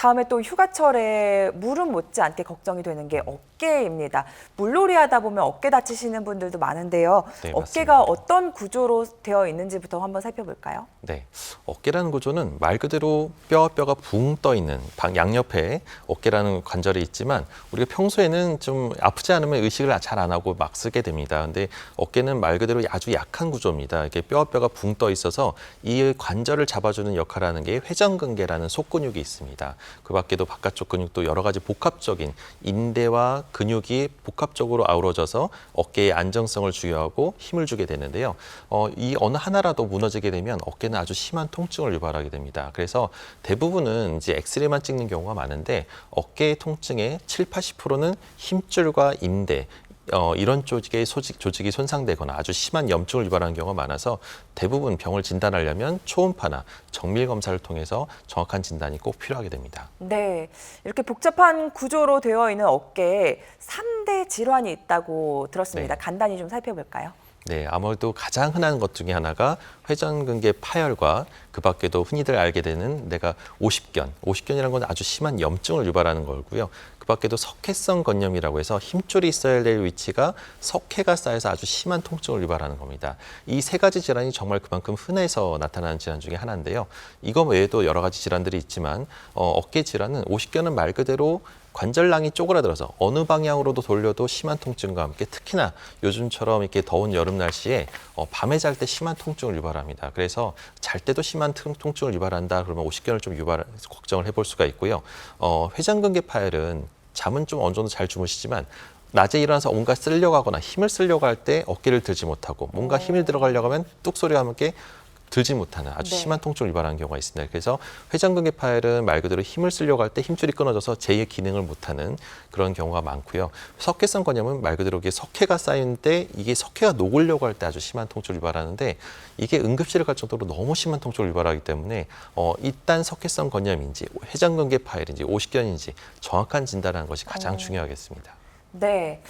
다음에 또 휴가철에 무릎 못지않게 걱정이 되는 게 어깨입니다. 물놀이 하다 보면 어깨 다치시는 분들도 많은데요. 네, 어깨가 맞습니다. 어떤 구조로 되어 있는지부터 한번 살펴볼까요? 네, 어깨라는 구조는 말 그대로 뼈와 뼈가 붕 떠 있는 방 양옆에 어깨라는 관절이 있지만 우리가 평소에는 좀 아프지 않으면 의식을 잘 안 하고 막 쓰게 됩니다. 근데 어깨는 말 그대로 아주 약한 구조입니다. 이렇게 뼈와 뼈가 붕 떠 있어서 이 관절을 잡아주는 역할을 하는 게 회전근개라는 속근육이 있습니다. 그 밖에도 바깥쪽 근육도 여러 가지 복합적인 인대와 근육이 복합적으로 아우러져서 어깨의 안정성을 주요하고 힘을 주게 되는데요. 어, 이 어느 하나라도 무너지게 되면 어깨는 아주 심한 통증을 유발하게 됩니다. 그래서 대부분은 이제 엑스레이만 찍는 경우가 많은데 어깨의 통증의 7, 80%는 힘줄과 인대 어, 이런 조직의 소직, 조직이 손상되거나 아주 심한 염증을 유발하는 경우가 많아서 대부분 병을 진단하려면 초음파나 정밀 검사를 통해서 정확한 진단이 꼭 필요하게 됩니다. 네, 이렇게 복잡한 구조로 되어 있는 어깨에 삼대 질환이 있다고 들었습니다. 네. 간단히 좀 살펴볼까요? 네, 아무래도 가장 흔한 것 중에 하나가 회전근개 파열과 그 밖에도 흔히들 알게 되는 내가 오십견, 오십견이라는 건 아주 심한 염증을 유발하는 거고요. 그 밖에도 석회성 건염이라고 해서 힘줄이 있어야 될 위치가 석회가 쌓여서 아주 심한 통증을 유발하는 겁니다. 이 세 가지 질환이 정말 그만큼 흔해서 나타나는 질환 중에 하나인데요. 이거 외에도 여러 가지 질환들이 있지만 어, 어깨 질환은 오십견은 말 그대로 관절낭이 쪼그라들어서 어느 방향으로도 돌려도 심한 통증과 함께 특히나 요즘처럼 이렇게 더운 여름 날씨에 어, 밤에 잘 때 심한 통증을 유발합니다. 그래서 잘 때도 심한 통- 통증을 유발한다 그러면 오십견을 좀 유발 걱정을 해볼 수가 있고요. 어, 회전근개 파열은 잠은 좀 어느 정도 잘 주무시지만 낮에 일어나서 뭔가 쓰려고 하거나 힘을 쓰려고 할 때 어깨를 들지 못하고 뭔가 힘을 들어가려고 하면 뚝 소리와 함께 들지 못하는 아주 네. 심한 통증을 유발하는 경우가 있습니다. 그래서 회전근개 파열은 말 그대로 힘을 쓰려고 할 때 힘줄이 끊어져서 제2의 기능을 못하는 그런 경우가 많고요. 석회성 건염은 말 그대로 이게 석회가 쌓인 때 이게 석회가 녹으려고 할 때 아주 심한 통증을 유발하는데 이게 응급실을 갈 정도로 너무 심한 통증을 유발하기 때문에 어, 일단 석회성 건염인지 회전근개 파열인지 오십견인지 정확한 진단하는 것이 가장 어. 중요하겠습니다. 네.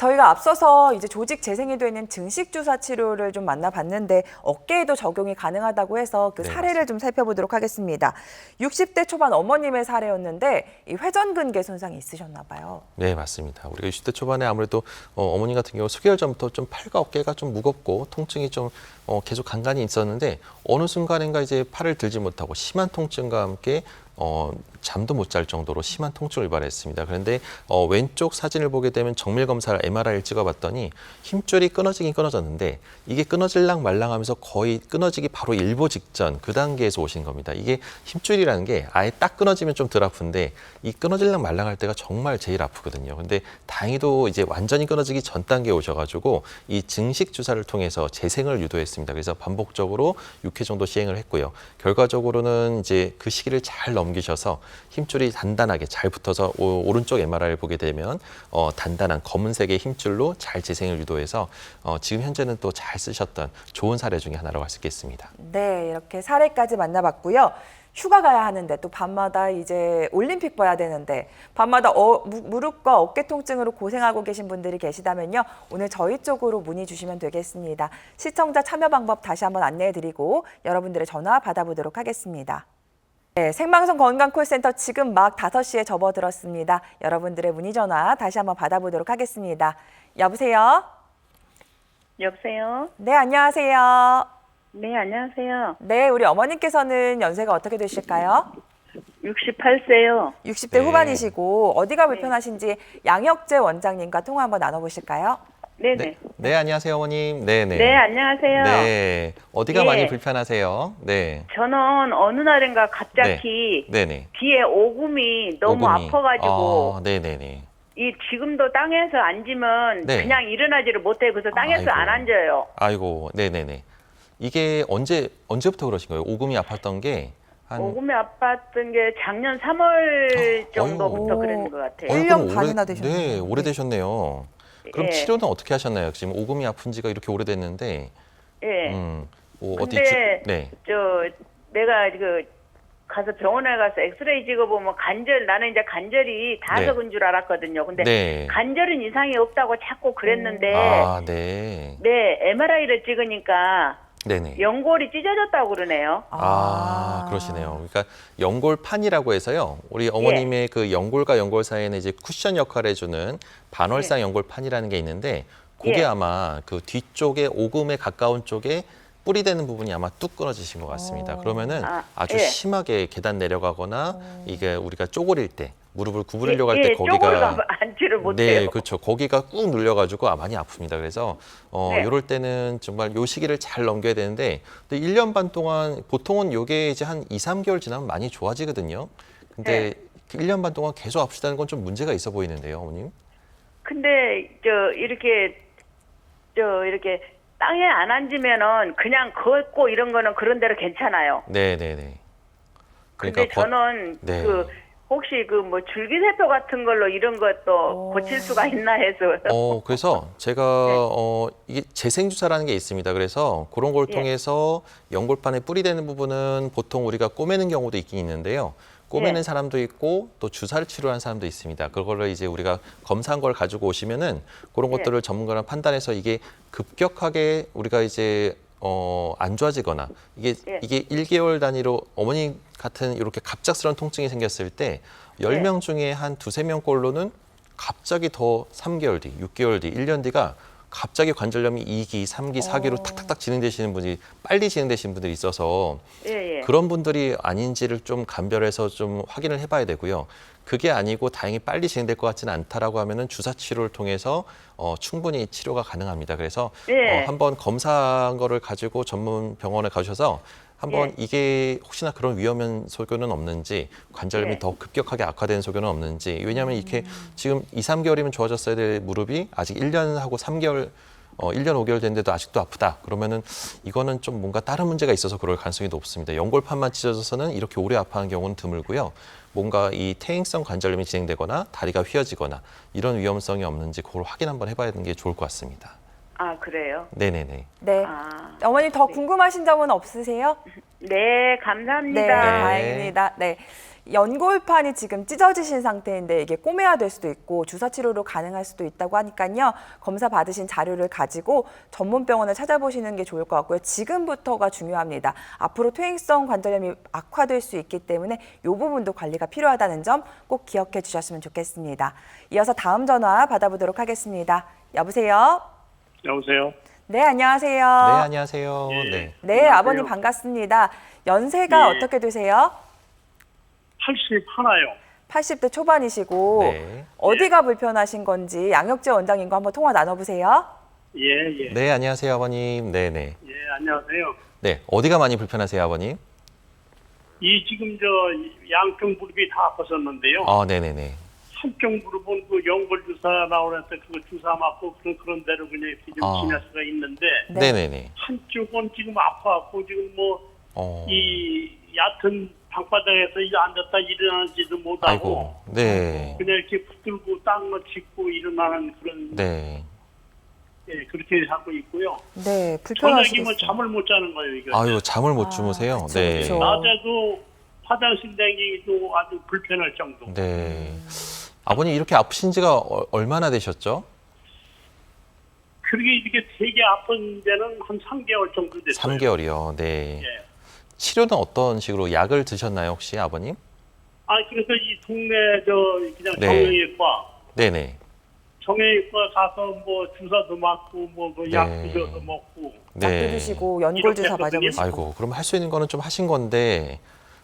저희가 앞서서 이제 조직 재생이 되는 증식 주사 치료를 좀 만나봤는데 어깨에도 적용이 가능하다고 해서 그 네, 사례를 좀 살펴보도록 하겠습니다. 60대 초반 어머님의 사례였는데 이 회전근개 손상이 있으셨나 봐요. 네, 맞습니다. 우리가 60대 초반에 아무래도 어, 어머니 같은 경우 수개월 전부터 좀 팔과 어깨가 좀 무겁고 통증이 좀 어, 계속 간간히 있었는데 어느 순간인가 이제 팔을 들지 못하고 심한 통증과 함께 어, 잠도 못 잘 정도로 심한 통증을 유발했습니다. 그런데 어, 왼쪽 사진을 보게 되면 정밀 검사를 MRI를 찍어봤더니 힘줄이 끊어지긴 끊어졌는데 이게 끊어질랑 말랑하면서 거의 끊어지기 바로 일보 직전 그 단계에서 오신 겁니다. 이게 힘줄이라는 게 아예 딱 끊어지면 좀 덜 아픈데 이 끊어질랑 말랑할 때가 정말 제일 아프거든요. 근데 다행히도 이제 완전히 끊어지기 전 단계에 오셔가지고 이 증식 주사를 통해서 재생을 유도했습니다. 그래서 반복적으로 6회 정도 시행을 했고요. 결과적으로는 이제 그 시기를 잘 넘 기셔서 힘줄이 단단하게 잘 붙어서 오, 오른쪽 MRI를 보게 되면 어, 단단한 검은색의 힘줄로 잘 재생을 유도해서 어, 지금 현재는 또 잘 쓰셨던 좋은 사례 중에 하나라고 할 수 있겠습니다. 네, 이렇게 사례까지 만나봤고요. 휴가 가야 하는데 또 밤마다 이제 올림픽 봐야 되는데 밤마다 어, 무, 무릎과 어깨 통증으로 고생하고 계신 분들이 계시다면요. 오늘 저희 쪽으로 문의 주시면 되겠습니다. 시청자 참여 방법 다시 한번 안내해 드리고 여러분들의 전화 받아보도록 하겠습니다. 네, 생방송 건강 콜센터 지금 막 5시에 접어들었습니다. 여러분들의 문의 전화 다시 한번 받아보도록 하겠습니다. 여보세요? 여보세요? 네, 안녕하세요. 네, 안녕하세요. 네, 우리 어머님께서는 연세가 어떻게 되실까요? 68세요. 60대 네. 후반이시고 어디가 불편하신지 양혁재 원장님과 통화 한번 나눠보실까요? 네네. 네, 네, 네 안녕하세요 어머님. 네, 네. 안녕하세요. 네, 어디가 예. 많이 불편하세요? 네, 저는 어느 날인가 갑자기 네, 네. 뒤에 오금이 너무 오금이. 아파가지고 아, 네, 네, 네. 이 지금도 땅에서 앉으면 네. 그냥 일어나지를 못해 그래서 땅에서 아이고. 안 앉아요. 아이고, 네, 네, 네. 이게 언제 언제부터 그러신 거예요? 오금이 아팠던 게 한. 오금이 아팠던 게 작년 3월 아, 정도부터. 그러는 것 같아요. 어이. 어휴, 1년 그럼 반이나 되셨네요. 네, 오래되셨네요. 그럼 예. 치료는 어떻게 하셨나요? 지금 오금이 아픈 지가 이렇게 오래됐는데, 예. 음, 뭐 어디 근데 주, 네, 저 내가 그 가서 병원에 가서 엑스레이 찍어보면 관절 나는 이제 관절이 다 네. 적은 줄 알았거든요. 근데 네. 관절은 이상이 없다고 자꾸 그랬는데 아, 네. 네 MRI를 찍으니까 네네. 연골이 찢어졌다고 그러네요. 아, 그러시네요. 그러니까 연골판이라고 해서요. 우리 어머님의 그 연골과 연골 사이에는 이제 쿠션 역할을 해주는 반월상 연골판이라는 게 있는데 그게 예. 아마 그 뒤쪽에 오금에 가까운 쪽에 뿌리 되는 부분이 아마 뚝 끊어지신 것 같습니다. 어. 그러면은 아, 아 주 예. 심하게 계단 내려가거나 이게 우리가 쪼그릴 때 무릎을 구부리려고 할 예, 때 예, 거기가 가- 앉지를 못해요. 네, 그렇죠. 거기가 꾹 눌려가지고 아, 많이 아픕니다. 그래서 어, 네. 이럴 때는 정말 요 시기를 잘 넘겨야 되는데 근데 1년 반 동안 보통은 요게 이제 한 2, 3개월 지나면 많이 좋아지거든요. 근데 네. 1년 반 동안 계속 아프시다는 건 좀 문제가 있어 보이는데요, 어머님. 근데 저 이렇게 저 이렇게 땅에 안 앉으면은 그냥 걷고 이런 거는 그런 대로 괜찮아요. 네, 네, 네. 근데 거- 저는 네. 그 혹시 그 뭐 줄기세포 같은 걸로 이런 것도 오. 고칠 수가 있나 해서 어, 그래서 제가 네. 어, 이게 재생주사라는 게 있습니다. 그래서 그런 걸 예. 통해서 연골판에 뿌리 되는 부분은 보통 우리가 꼬매는 경우도 있긴 있는데요. 꼬매는 예. 사람도 있고 또 주사를 치료하는 사람도 있습니다. 그거를 이제 우리가 검사한 걸 가지고 오시면은 그런 예. 것들을 전문가랑 판단해서 이게 급격하게 우리가 이제 어, 안 좋아지거나 이게 예. 이게 1개월 단위로 어머니 같은 이렇게 갑작스러운 통증이 생겼을 때 예. 10명 중에 한 두세 명꼴로는 갑자기 더 3개월 뒤, 6개월 뒤, 1년 뒤가 갑자기 관절염이 2기, 3기, 4기로 어. 탁탁탁 진행되시는 분이 빨리 진행되시는 분들이 있어서 예, 예. 그런 분들이 아닌지를 좀 감별해서 좀 확인을 해봐야 되고요. 그게 아니고 다행히 빨리 진행될 것 같지는 않다라고 하면은 주사 치료를 통해서 어, 충분히 치료가 가능합니다. 그래서 예. 어, 한번 검사한 거를 가지고 전문 병원에 가셔서 한번 예. 이게 혹시나 그런 위험 소견은 없는지 관절염이 예. 더 급격하게 악화된 소견은 없는지 왜냐하면 이렇게 음. 지금 2, 3개월이면 좋아졌어야 될 무릎이 아직 1년하고 3개월 어, 1년 5개월 됐는데도 아직도 아프다. 그러면은 이거는 좀 뭔가 다른 문제가 있어서 그럴 가능성이 높습니다. 연골판만 찢어져서는 이렇게 오래 아파하는 경우는 드물고요. 뭔가 이 퇴행성 관절염이 진행되거나 다리가 휘어지거나 이런 위험성이 없는지 그걸 확인 한번 해봐야 되는 게 좋을 것 같습니다. 아 그래요. 네네네. 네. 아, 어머님 더 궁금하신 점은 없으세요? 네 감사합니다. 네, 네. 다행입니다. 네. 연골판이 지금 찢어지신 상태인데 이게 꼬매야 될 수도 있고 주사 치료로 가능할 수도 있다고 하니까요. 검사 받으신 자료를 가지고 전문 병원을 찾아보시는 게 좋을 것 같고요. 지금부터가 중요합니다. 앞으로 퇴행성 관절염이 악화될 수 있기 때문에 이 부분도 관리가 필요하다는 점 꼭 기억해 주셨으면 좋겠습니다. 이어서 다음 전화 받아보도록 하겠습니다. 여보세요? 여보세요. 네, 안녕하세요. 네 안녕하세요. 예. 네. 네, 안녕하세요. 아버님 반갑습니다. 연세가 예. 어떻게 되세요? 80 하나요. 80대 초반이시고 네. 어디가 불편하신 건지 양혁재 원장님과 한번 통화 나눠보세요. 예, 예. 네 안녕하세요 아버님. 네 네. 예, 안녕하세요. 네 어디가 많이 불편하세요 아버님? 이 지금 저 양쪽 무릎이 다 아팠었는데요. 아 네 네 네. 한쪽 무릎은 그 연골 주사 나오면서 그거 주사 맞고 그런 그런 대로 그냥 이렇게 좀 아. 지낼 수가 있는데 네. 네네네. 한쪽은 지금 아파갖고 지금 뭐이 어. 얕은 방바닥에서 이 앉았다 일어나지도 못하고 아이고. 네. 그냥 이렇게 붙들고 땅을 짚고 일어나는 그런 네. 예, 그렇게 하고 있고요. 네, 저녁이면 불편하시겠어요. 잠을 못 자는 거예요 이거. 아유 잠을 못 아, 주무세요. 그쵸, 네. 그쵸. 낮에도 화장실 다니기도 아주 불편할 정도. 네. 아버님 이렇게 아프신 지가 어- 얼마나 되셨죠? 그렇게 이렇게 되게 아픈 데는 한 3개월 정도 됐어요. 3개월이요. 네. 예. 치료는 어떤 식으로 약을 드셨나요, 혹시 아버님? 아 그래서 이 동네 저 그냥 네. 정형외과 네 네. 정형외과 가서 뭐 주사도 맞고 뭐약 네. 주사도 먹고 약도 드시고 연골 주사 이렇게 했거든요. 맞아보시고. 아이고, 그럼 할 수 있는 거는 좀 하신 건데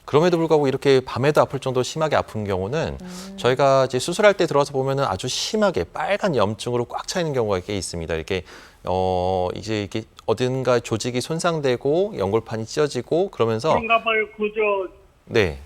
그럼에도 불구하고 이렇게 밤에도 아플 정도로 심하게 아픈 경우는 저희가 이제 수술할 때 들어와서 보면은 아주 심하게 빨간 염증으로 꽉 차 있는 경우가 꽤 있습니다. 이렇게 어 이제 이게 어딘가 조직이 손상되고 연골판이 찢어지고 그러면서 그런가 봐요. 그저 네.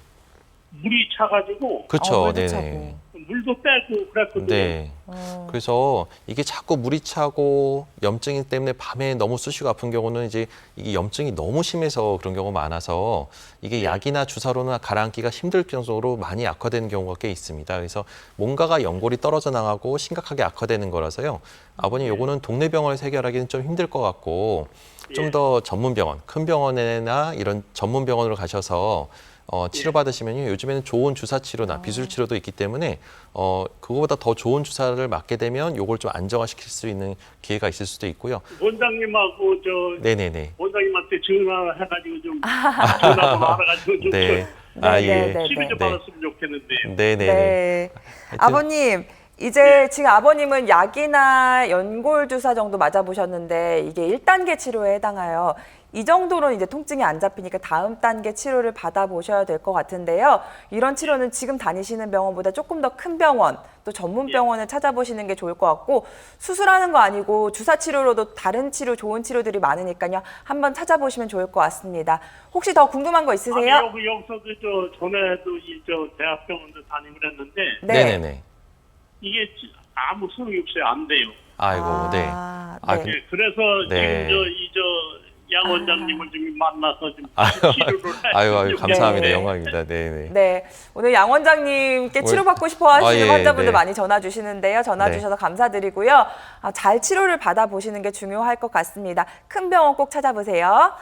물이 차가지고 그렇죠. 어, 네네. 차고. 물도 빼고 그랬거든요. 네. 어, 그래서 이게 자꾸 물이 차고 염증이 때문에 밤에 너무 쑤시고 아픈 경우는 이제 이게 염증이 너무 심해서 그런 경우가 많아서 이게 약이나 주사로는 가라앉기가 힘들 정도로 많이 악화되는 경우가 꽤 있습니다. 그래서 뭔가가 연골이 떨어져 나가고 심각하게 악화되는 거라서요. 아버님 요거는 동네 병원에서 해결하기는 좀 힘들 것 같고 좀 예. 더 전문 병원, 큰 병원이나 이런 전문 병원으로 가셔서 어, 치료 받으시면요. 요즘에는 좋은 주사 치료나 비술 치료도 있기 때문에 어, 그거보다 더 좋은 주사를 맞게 되면 요걸 좀 안정화시킬 수 있는 기회가 있을 수도 있고요. 원장님하고 저 네네네. 원장님한테 전화해가지고 좀 전화번호 알아가지고 좀 네. 네, 아 네, 예. 네. 치료 좀 네. 받았으면 좋겠는데요. 네네네. 네. 하여튼- 아버님, 이제 지금 아버님은 약이나 연골 주사 정도 맞아보셨는데 이게 1단계 치료에 해당하여 이 정도로는 이제 통증이 안 잡히니까 다음 단계 치료를 받아보셔야 될 것 같은데요. 이런 치료는 지금 다니시는 병원보다 조금 더 큰 병원, 또 전문 병원을 찾아보시는 게 좋을 것 같고 수술하는 거 아니고 주사 치료로도 다른 치료, 좋은 치료들이 많으니까요. 한번 찾아보시면 좋을 것 같습니다. 혹시 더 궁금한 거 있으세요? 아니 여기 여기서 그 저 전에도 이 저 대학병원도 다니고 그랬는데 네. 네네네. 이게 지- 아무 소용이 없어요. 안 돼요. 아이고, 네. 아, 아, 네. 그- 예, 그래서 네. 지금 저 이 저 양 원장님을 좀 만나서 좀 아유, 치료를 아유, 아유, 해주면 감사합니다. 네. 영광입니다. 네 네. 네, 오늘 양 원장님께 뭘- 치료받고 싶어 하시는 아, 예, 환자분들 네. 많이 전화 주시는데요. 전화 네. 주셔서 감사드리고요. 아, 잘 치료를 받아보시는 게 중요할 것 같습니다. 큰 병원 꼭 찾아보세요.